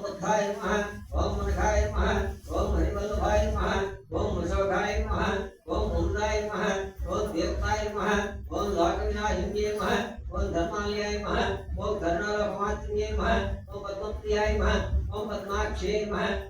ओम बुद्धाय नमः ओम मनसाय नमः ओम हरिवल्लभाय नमः ओम वृषभाय नमः ओम उन्नाय नमः ओम देवताय नमः ओम लोकविनाशिन्ये नमः ओम धर्मालयाय नमः ओम धर्णालपमात्रिये नमः ओम पद्मप्रियाय नमः ओम पद्माक्षे नमः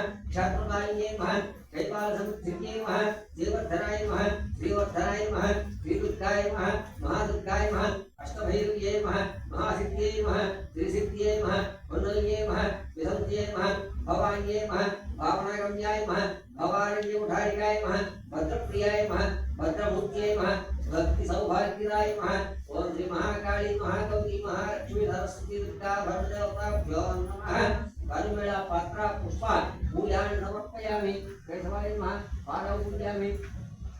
क्षात्रपाय नमः शैपालसमुद्धिके नमः श्रीवर्धनाय नमः श्रीवर्धनाय नमः श्रीदुर्गाय नमः, महादुर्गाय नमः, अष्टभैरव्ये नमः, महासिद्ध्यै नमः, त्रिसिद्ध्यै नमः उन्नये नमः विसन्ध्ये नमः, भवान्ये नमः भावनागम्याय नमः भवारण्यमुठारिकाय नमः, भद्रप्रियाय नमः, भद्रमूर्त्यै नमः भक्ति सौभाग्यदाय नमः ओम श्री महाकाली महाकवि महालक्ष्मी सरस्वती दुर्गा भद्रदेवताभ्यो नमः। ભાનુમેળા પાત્રા પુષ્પા ભૂયાન નમર્પયામિ કેશવાય મહા પારવ પૂજામિ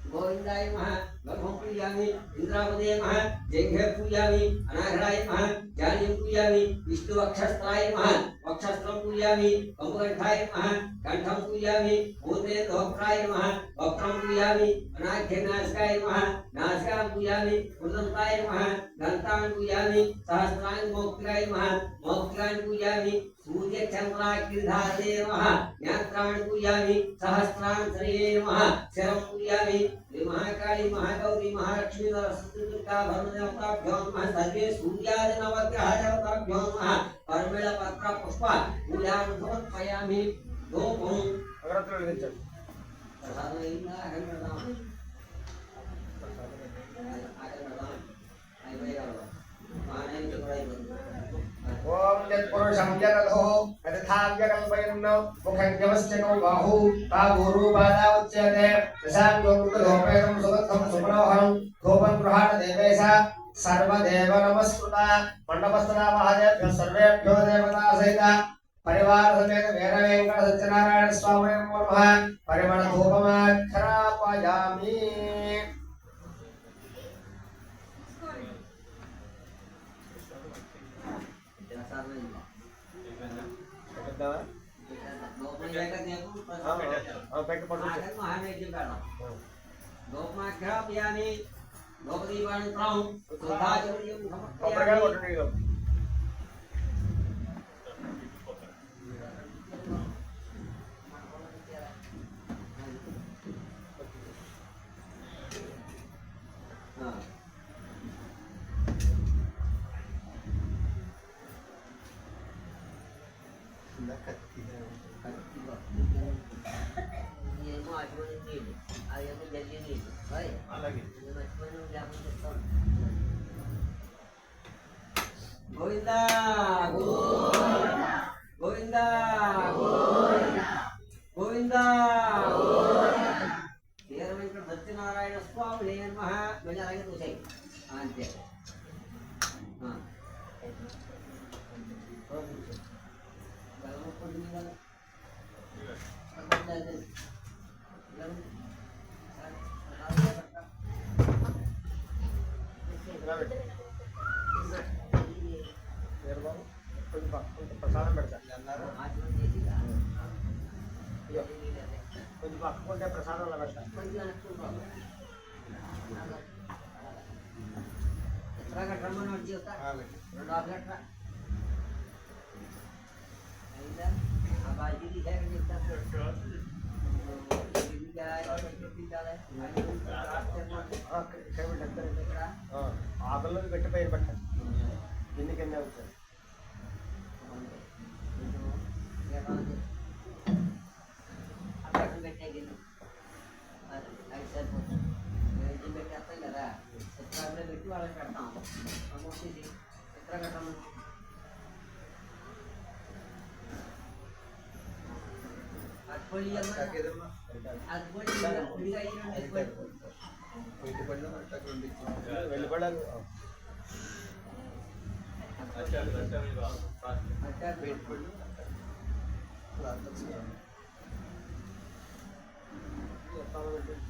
ગોવિંદાય મહા ब्रह्म पूजामि इन्द्रावदे नमः जेङ्घे पूजामि अनाघराय नमः ज्ञानीं पूजामि विष्णुवक्षस्त्राय नमः वक्षस्त्रं पूजामि कम्बकण्ठाय नमः कण्ठं पूजामि भूते दोहक्राय नमः वक्त्रं पूजामि अनाघ्यनाशकाय नमः नाशकां पूजामि कृदन्ताय नमः दन्तान् पूजामि सहस्राङ्गमोक्तिकाय नमः मौक्तिकान् पूजामि सूर्यचन्द्राग्रिधाते नमः ज्ञात्रान् पूजामि सहस्रान् श्रिये नमः शरं पूजामि महाकाली महा महागौरी महालक्ष्मी सरस्वती दुर्गा धर्मदेवताभ्यो नमः। सर्वे सूर्यादि नवग्रह देवताभ्यो नमः। परमेण पत्र पुष्प मूल्यान् समर्पयामि धूपम् अग्रत्र विद्यते प्रसाद इल्ल अगरदाम प्रसाद। अगरदाम आई भाई अगरदाम माने जो भाई ओम यत्पुरुषं जगदो यथाव्यकल्पयन् मुखज्ञमस्यनो बाहु तागुरुपादा उच्यते दशां गोमुखलोपेनं सुगन्धं सुमनोहरं गोपं गृहाणदेवेशा सर्वदेव नमस्कृता मण्डपस्तना महादेव्य सर्वेभ्यो देवता सहित परिवार समेत वेद वेंकट सत्यनारायण स्वामी नमः परिमल धूपमाखरापयामि పెడదాం లోకమాఖ్యాపయామి లోకదీపానంతరం శుద్ధాచమనీయం కొబ్బరికాయ సమర్పయామి వెనక్కి బాబు. ఎట్లా కట్టమని వచ్చి చెప్తా రెండు ఆఫ్ కట్టరా అది సరిపోతుంది నేను పెట్టేస్తాం కదా చిత్రాలు పెట్టి వాళ్ళకి పెడతాం మూసేసి చిత్ర కట్టమని అటుపల్లి అది పొడి పొడిగా అయ్యి వెళ్ళిపోవడానికి అట్లా అవి పని తీరండి పడదు ప్రసాదం ప్రదేశ్కి పెట్టండి ఆ పళ్ళు ఆ పూడి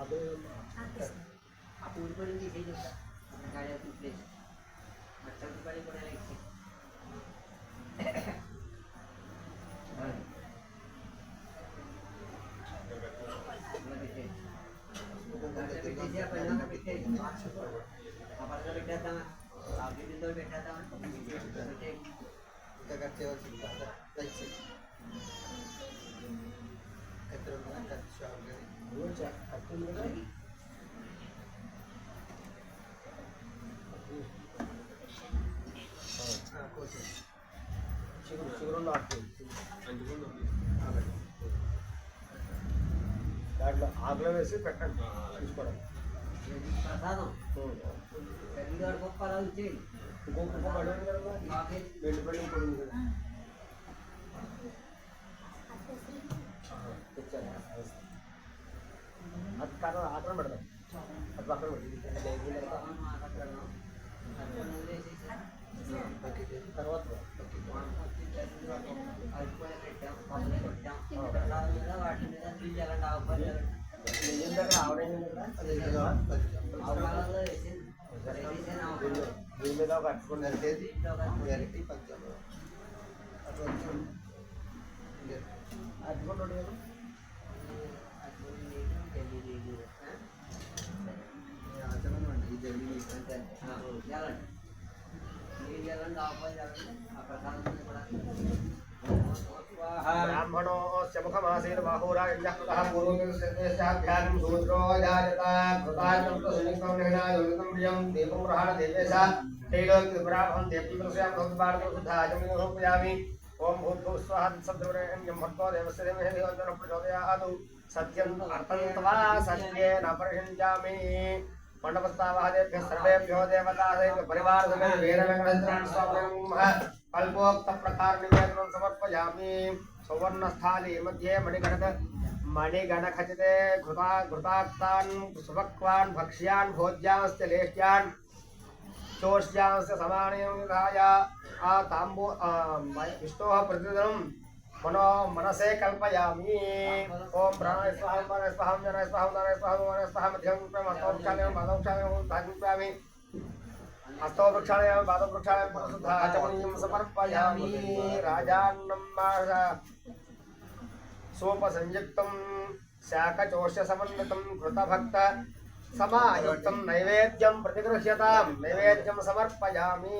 അപ്പോൾ ആ കൂലിപ്പണി ചെയ്തിട്ടില്ല കാര്യത്തിൽ മറ്റൊരു പണി കുറേ చిగురు చిగురు నాటు దాంట్లో ఆకులో వేసి పెట్టండి తీసుకోవడం ప్రసాదం పెద్దగాడు గొప్ప అలా ఇచ్చేయి ఇంకొక ఇంకొక ఆవడం కదా ఆవుపాలలో వేసి వేసేసాను ఆవుపాలు దీని మీద ఒక అట్టుకుని దీంట్లో ఒక అట్టుకుంటాడు కదా అంతే. ఆ, జల్లండి. నీళ్ళు జల్లండి, ఆవుపాలు జల్లండి. ఆ ప్రసాదం మీద కూడా స్వాహా. బ్రాహ్మణో శముఖమాసీన బాహురాజ్ఞः कृतः पूर्वस्याभ्यागं सूत्रो जायत कृतार्थं सुनिकं निघ्नायोनिकं प्रियं दीपं प्रहाण देवेश तैलोक्यब्राह्मं देवपुत्रस्यां भक्तभारतं शुद्धाचमिनं समर्पयामि ॐ भूर्भुवस्वः सद्गुणेऽन्यं भक्तो देवस्य देवः देवञ्जनं प्रचोदयात् सत्यम् अर्थं तवा सत्येन परिषिञ्चामि मण्डपस्थावादेभ्यः सर्वेभ्यो देवतासेभ्यः परिवारसमेत वीरवेङ्कटेश्वरान् स्वामिनः कल्पोक्त प्रकार निवेदनं समर्पयामि सुवर्णस्थाली मध्ये मणिगणक मणिगणखचिते घृता घृताक्तान् सुभक्वान् भक्ष्यान् भोज्यांश्च लेह्यान् चोष्यांश्च समानीं विधाय आ ताम्बू आ, मय- विष्णोः प्रतिदिनं मनो मनसे कल्पयामि। ॐ प्राणाय स्वाहा प्राणाय स्वाहा जनाय स्वाहा उदानाय स्वाहा उदानाय स्वाहा मध्यं प्रमस्तोक्षालयं पादोक्षालयं धान्यामि हस्तो वृक्षालयं पादवृक्षालयं पुरशुद्धाचमनीयं समर्पयामि। राजान्नं सोपसंयुक्तं शाकचोष्यसमन्वितं घृतभक्त समायुक्तं नैवेद्यं प्रतिगृह्यतां, नैवेद्यं समर्पयामि।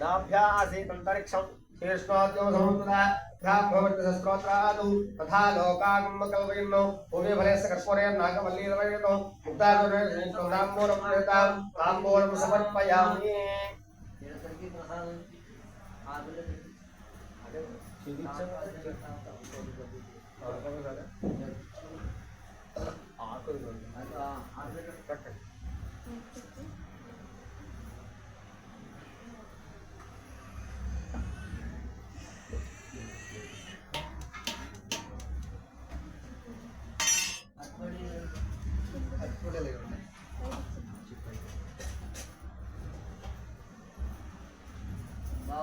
दाभ्यासीदन्तरिक्षम् शीर्ष्णाद्योसमुद्राभ्याभवन्तस्त्रोत्रादौ तथा लोकागमकल्पयन्नो भूमि फलेस्य कर्पूरेर्नागवल्लीरवयतो मुक्ताम्बोरम्भृतां ताम्बोरं समर्पयामि आगे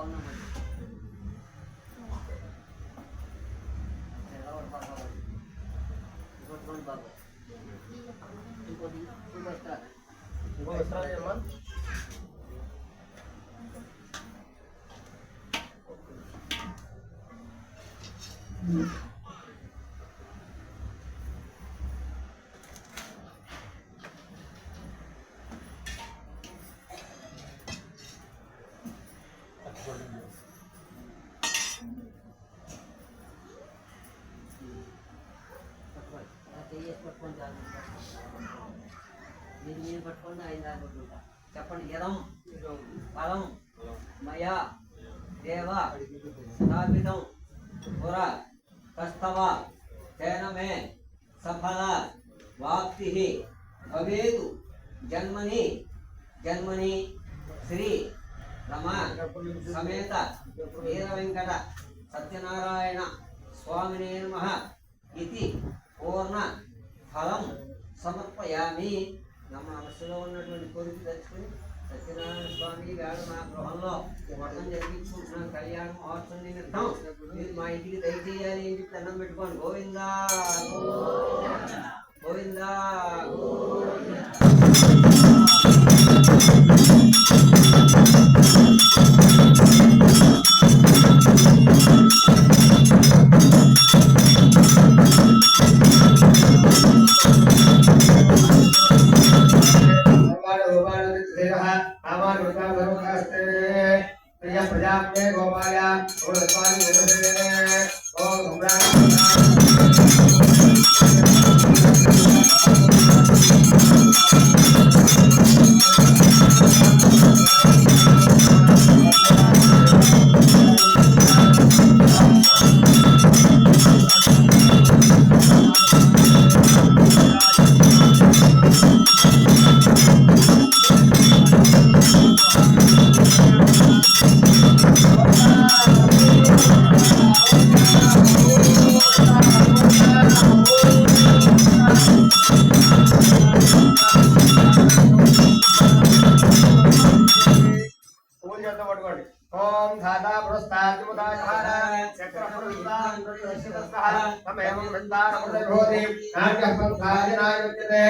나오는 거지. చెయ్యేసి పట్టుకోండి చాలు మీరు మీరు పట్టుకోండి ఆయన దాకా చెప్పండి యదం ఫలం మయా దేవ స్థాపితం పుర తస్తవ తేన సఫల వాప్తి భవేదు జన్మని జన్మని శ్రీ రమ సమేత వీర వెంకట సత్యనారాయణ స్వామినే నమ ఇది పూర్ణ ఫలం సమర్పయామి. నా మనసులో ఉన్నటువంటి కోరిక తెచ్చుకుని సత్యనారాయణ స్వామి వేళ నా గృహంలో వ్రతం జరిగించుకుంటున్నాను కళ్యాణ మహోత్సవం నిమిత్తం మీరు మా ఇంటికి దయచేయాలి అని చెప్పి దండం పెట్టుకోండి. గోవిందా గోవిందా. ప్రతిదర్శితస్తః తమేవం వృందారముదభూతి నాట్యస్పంధాయనాయుజ్యతే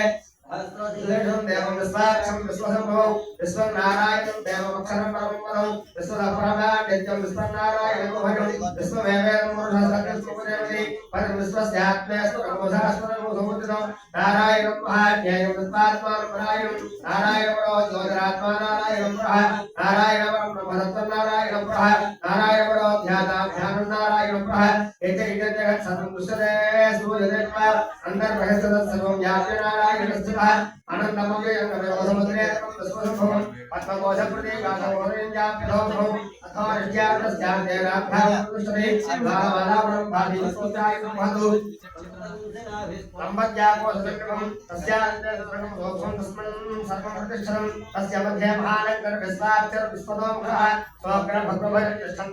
సహస్రశీర్షం దేవం విశ్వాక్షం విశ్వసంభవం విశ్వనారాయణం దేవమక్షరం పరమపదం విశ్వదపరమాద్యం విశ్వనారాయణం భయం విశ్వమేవేదం పురుషసత్యస్వదేవతి పరం విశ్వస్యాత్మేస్తు నమోసాస్వరము సముద్రం నారాయణం మహాజ్ఞేయం విశ్వాత్మానం పరాయణం నారాయణమో జ్యోతిరాత్మా నారాయణం ప్రహ నారాయణవరం బ్రహ్మదత్తం నారాయణం ప్రహ నారాయణమో ధ్యాతాం ధ్యానం నారాయణం ప్రహ ध्यानुन्नारायण प्रह एतैतजगत् सर्वं कुशले सूर्यदेव अन्तर्बहिस्ततः सर्वं व्याप्य नारायणस्थितः अनन्तमव्ययङ्गवेदसमुद्रे तस्मसम्भवम् पद्मकोशकृते गासमोदयं व्याप्यधोभवम् अथवा नित्यार्थस्यान्तेनाभ्यामुष्टते भावालावरं भाधिस्तोत्राय संहतु ब्रह्मज्ञाकोशसङ्गमं तस्यान्तेसङ्गमं दोभवं तस्मिन् सर्वं प्रतिष्ठनं तस्य मध्ये महानगरविश्वाच्चरविश्वदोमुखः स्वग्रभगवैर्तिष्ठन्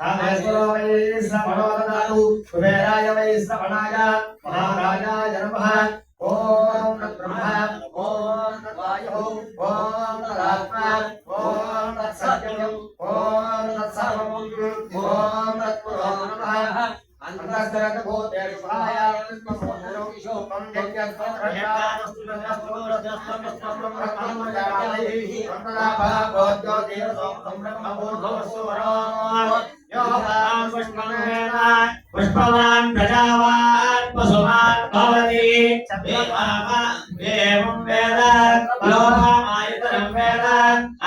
మధ్యే మహానంకర విశ్వాక్షర విశ్వదోముఖః స్వగ్ర భగవన్ తిష్టం దివ్యకోద్భవధచ్చాయే రత్మయస్తస్తంత్ర సంతాపేనస్వం దేహమాపాదకరమస్తకः తస్య మధ్యే వృత్తశిఖా అనియోర్ధ్వాగవస్థः తామేశ్వరో వై శ్రవణో కుబేరాయ వై శ్రవణాయ మహారాజాయ నమః. ఓం తద్బ్రహ్మ ఓం తద్వాయు ఓం తదాత్మా. ఓం తత్సత్యం ఓం తత్సర్వం ఓం తత్పురో నమః. అంతఃకరణ భూతేషు సహాయాయ విష్ణుశోకం పుష్పవాన్ ప్రజావాన్ పశువాన్ భవతి ఏవం వేద లోకమాయతనం వేద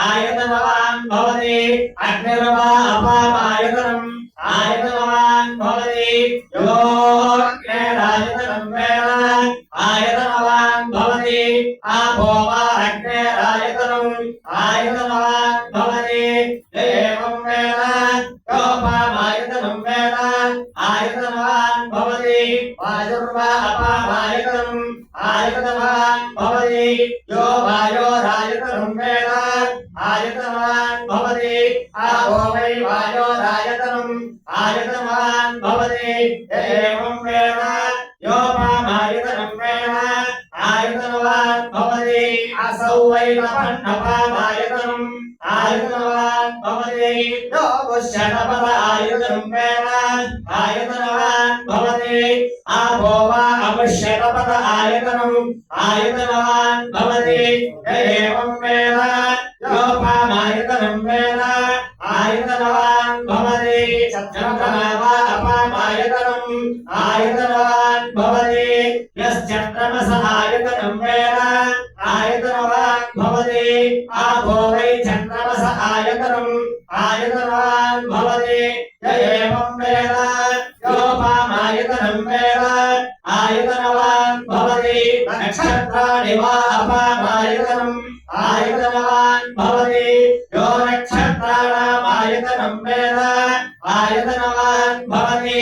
ఆయతనవాన్ భవతి అగ్నిర్వా అపామాయతనం ఆయతనవాన్ భవతి యోగ్నేరాయతనం ఆయతనవాన్ భవతి ఆపో వై వాయోరాయతనం ఆయతనవాన్ భవతి ఏవం వేద భవతి ఆపో వై చంద్రమస ఆయతనం ఆయతనవాన్ భవతి య ఏవం వేద యోపామాయతనం వేద ఆయతనవాన్ భవతి నక్షత్రాణి వా అపామాయతనం ఆయతనవాన్ భవతి యో నక్షత్రాణామాయతనం వేద ఆయతనవాన్ భవతి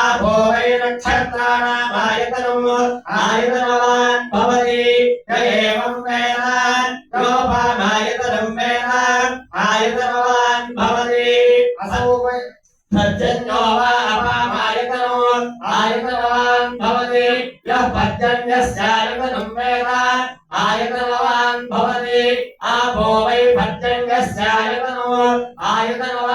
ఆపో వై నక్షత్రాణామాయతనం ఆయతనవాన్ భవతి య ఏవం అపామాయతమవాన్ భవతి అసౌ సజ్జన్యో వా అపామాయతనో ఆయతమవాన్ భవతి యః పద్యన్యస్యాయతనం వేద ఆయతమవాన్ భవతి ఆపో వై పద్యన్యస్యాయతనో ఆయతమవాన్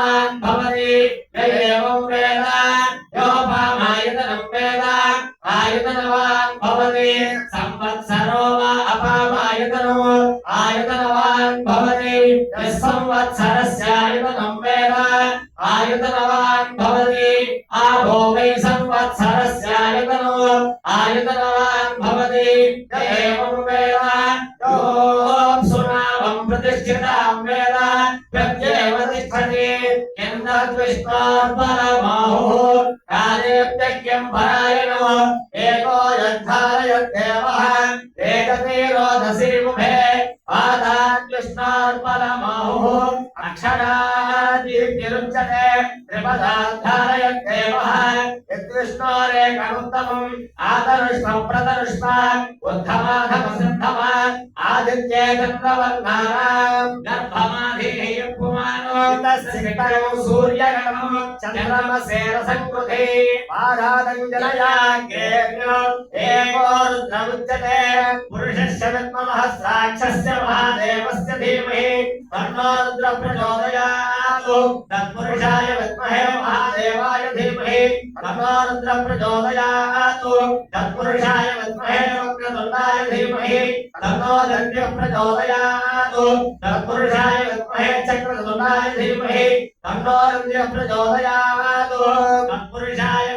త్రిపదాధారయద్దేవः యద్విష్ణోరేకముత్తమम् ఆదరుష్ణం ప్రదరుష్ణ ఉద్ధమాధమ ఆదిత్యే చంద్రవర్ణానాం గర్భమాధీయం పుమానో తస్సికటం సూర్యగణం చంద్రమసేన సంకృతి పురుషస్య విద్మః సాక్షస్య మహాదేవస్య ధీమహి తన్నో రుద్ర ददातु तत्पुरुषाय विद्महे महादेवाय धीमहि तन्नो रुद्रः प्रचोदयातु तत्पुरुषाय विद्महे वक्रतुण्डाय धीमहि ततो दण्ड्य प्रचोदयातु तत्पुरुषाय विद्महे चक्रतुण्डाय धीमहि तन्नो दण्ड्य प्रचोदयातु तत्पुरुषाय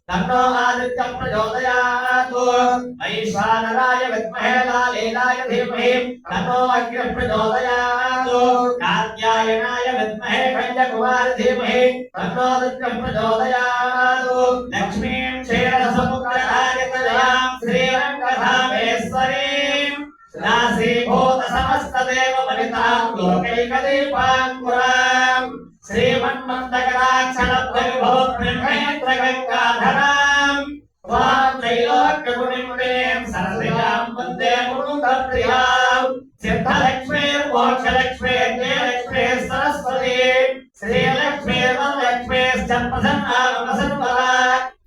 ఆదిత్య ప్రచోదయాతు. వైశ్వానరాయ విద్మహే లాలీలాయ ధీమహి. తన్నో అగ్ని ప్రచోదయాతు. కాత్యాయనాయ విద్మహే కన్యకుమార ధీమహి. తన్నో రుద్ర ప్రచోదయాతు. లక్ష్మీం క్షీరసముద్రధారితయాం శ్రీరంగధామేశ్వరీం. నాసీభూత సమస్త దేవ వనితాం లోకైకదీపాంకురాం శ్రీమన్మందకరాక్షణ భవ గంగాధరాం త్వాం త్రైలోక్యగుణిం సరసిజాం వందే ముకుందప్రియాం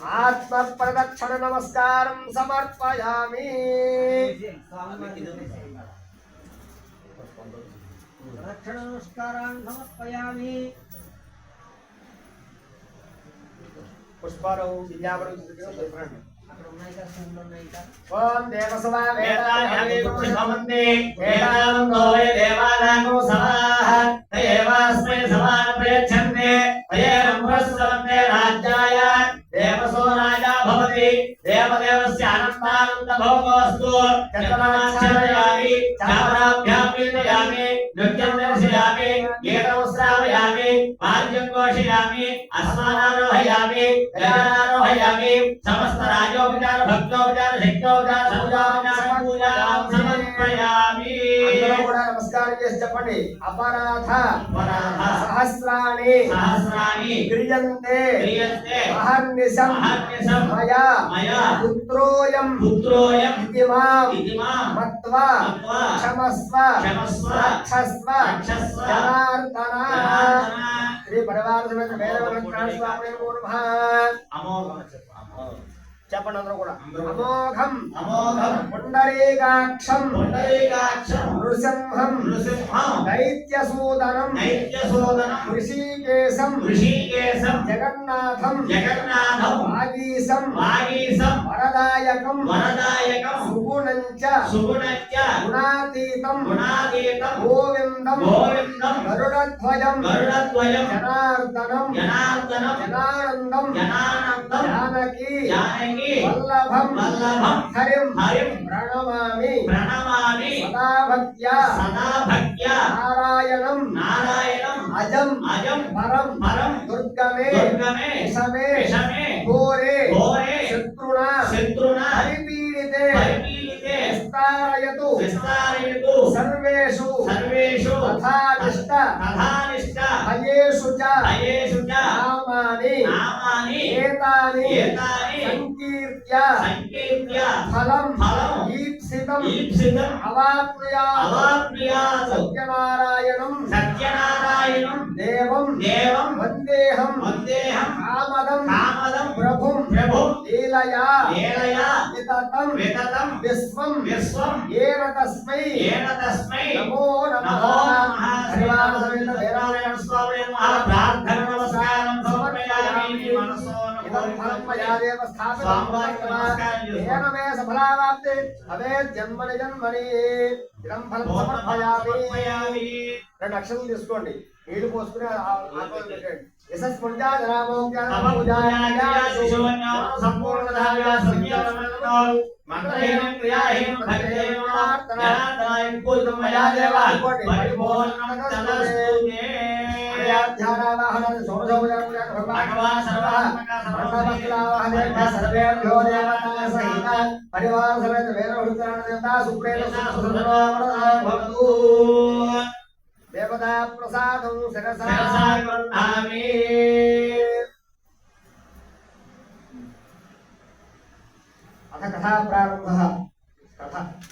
आत्मप्रदक्षण नमस्कार समर्पयामी नमस्कार समर्पयामी पुष्पारो అక్కడ ఉన్నాయి ఓం దేవసభా వేదాయామి వేదాంతో వై దేవానాగో సమాన రాజ్యాయ. దేవసో రాజా భవతి. దేవదేవస్య అనంతానంద భోగోస్తు నృత్యం దర్శయామి గీతం శ్రావయామి వాద్యం ఘోషయామి అస్మానారోహయామి గజానారోహయామి సమస్త రాజోపచార భక్తోపచార శక్తోపచార చేసి చెప్పండి. అపరాధ క్రియంతే క్రియన్తే అహర్నిశం మయా మయా పుత్రోయం పుత్రోయం ఇతి మాం మత్వా క్షమస్వ రక్షస్వ జనార్దన. శ్రీ పరివార సమేత వేదవరంకరణ స్వామి నమో అమోఘం. చెప్పండి అందరూ కూడా అందరూ. అమోఘం అమోఘం పుండరీకాక్షం పుండరీకాక్షం నృసింహం నృసింహం దైత్యసూదనం నైత్యసోదనం ఋషికేశం ఋషికేశం జగన్నాథం జగన్నాథం వాగీశం వాగీశం వరదాయకం వరదాయకం సుగుణంచ సుగుణత్య గుణాతీతం గుణాతీతం గోవిందం గోవిందం గరుడధ్వజం గరుడద్వయం జనార్దనం జనార్దనం జనానందం జనానందం జానకి జానకి వల్లభం. వల్లభం. హరిం. హరిం. ప్రణమామి. ప్రణమామి. సదా భక్త్యా సదా భక్త్య నారాయణం. నారాయణం. అజం. అజం. పరం. పరం. దుర్గమే. దుర్గమే. విషమే. విషమే. ఘోరే శత్రుణ శత్రున హరిపీడితే పరిపీడితే విస్తారయతు విస్తారయతు సర్వేషు సర్వేషు తథానిష్ట తథానిష్ట భయేషు చ అయేషు చ నామాని నామాని ఏతాని ఏతాని సంకీర్త్య సంకీర్త్య ఫలం ఫలం ఈప్సితం ఈప్సితం అవాప్నుయా అవాప్నుయాత్ సత్యనారాయణం. సత్యనారాయణం. దేవం. దేవం. వందేహం. వందేహం. కామదం. కామదం. ప్రభుం. ప్రభు. లీలయా. ఏలయా వితతం. వితతం. విశ్వం. విశ్వం. ఏన తస్మై. ఏన తస్మై. నమో నమః. నమో స్వామి ప్రార్థన నమస్కారం. మే సఫలావాప్తి అవే జన్మని జన్మని. ఇదం ఫలం సమర్పయామి. రెండు అక్షరాలు తీసుకోండి. నీళ్ళు పోసుకుని ఆ- ఆ- ఆకులు పెట్టండి యశస్ పుంజా జనామోగ్యాన తమ పూజాయ శిశువన్యో సంపూర్ణదాయ సంయోగమనో మంత్రహీనం క్రియాహీనం భక్తేన జనార్దనాయ పూజితం మయా